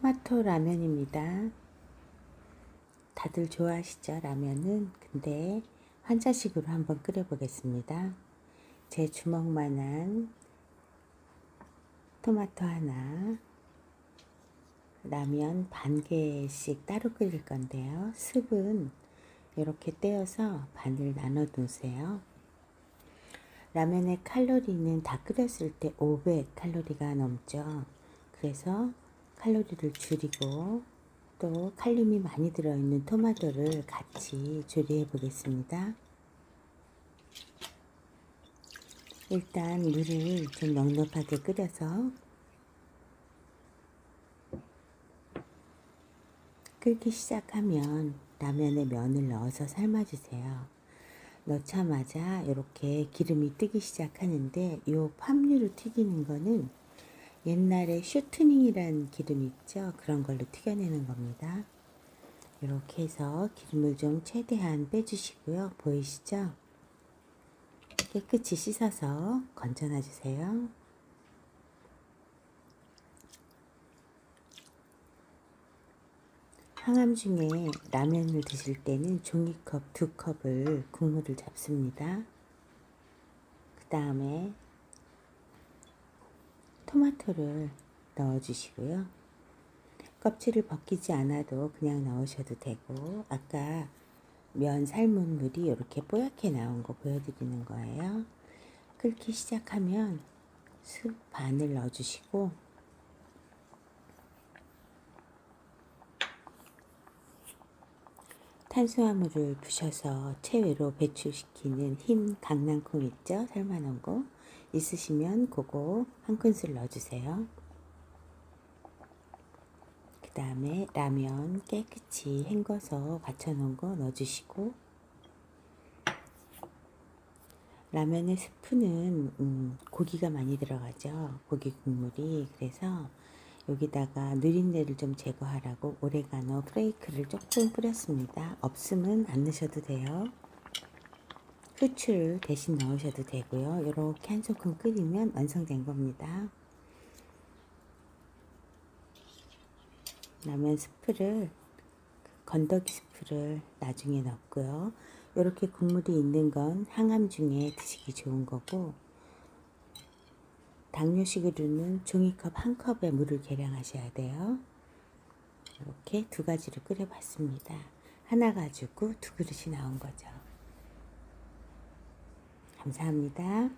토마토 라면입니다. 다들 좋아하시죠? 라면은 근데 환자식으로 한번 끓여 보겠습니다. 제 주먹만한 토마토 하나 라면 반 개씩 따로 끓일 건데요. 습은 이렇게 떼어서 반을 나눠 두세요. 라면의 칼로리는 다 끓였을 때 500 칼로리가 넘죠. 그래서 칼로리를 줄이고 또 칼륨이 많이 들어있는 토마토를 같이 조리해 보겠습니다. 일단 물을 좀 넉넉하게 끓여서 끓기 시작하면 라면에 면을 넣어서 삶아주세요. 넣자마자 이렇게 기름이 뜨기 시작하는데 이 팜유를 튀기는 거는 옛날에 슈트닝이란 기름 있죠? 그런 걸로 튀겨내는 겁니다. 이렇게 해서 기름을 좀 최대한 빼주시고요. 보이시죠? 깨끗이 씻어서 건져놔 주세요. 항암 중에 라면을 드실 때는 종이컵 두 컵을 국물을 잡습니다. 그 다음에 토마토를 넣어주시고요. 껍질을 벗기지 않아도 그냥 넣으셔도 되고 아까 면 삶은 물이 이렇게 뽀얗게 나온 거 보여드리는 거예요. 끓기 시작하면 쑥 반을 넣어주시고 탄수화물을 부셔서 체외로 배출시키는 흰 강낭콩 있죠? 삶아놓은 거 있으시면 그거 한 큰술 넣어주세요. 그 다음에 라면 깨끗이 헹궈서 받쳐놓은 거 넣어주시고 라면의 스프는 음, 고기가 많이 들어가죠. 고기 국물이 그래서 여기다가 누린내를 좀 제거하라고 오레가노 프레이크를 조금 뿌렸습니다. 없으면 안 넣으셔도 돼요. 후추를 대신 넣으셔도 되고요. 이렇게 한 소끔 끓이면 완성된 겁니다. 라면 스프를 건더기 스프를 나중에 넣고요. 이렇게 국물이 있는 건 항암 중에 드시기 좋은 거고 당뇨식으로는 종이컵 한 컵에 물을 계량하셔야 돼요. 이렇게 두 가지를 끓여봤습니다. 하나 가지고 두 그릇이 나온 거죠. 감사합니다.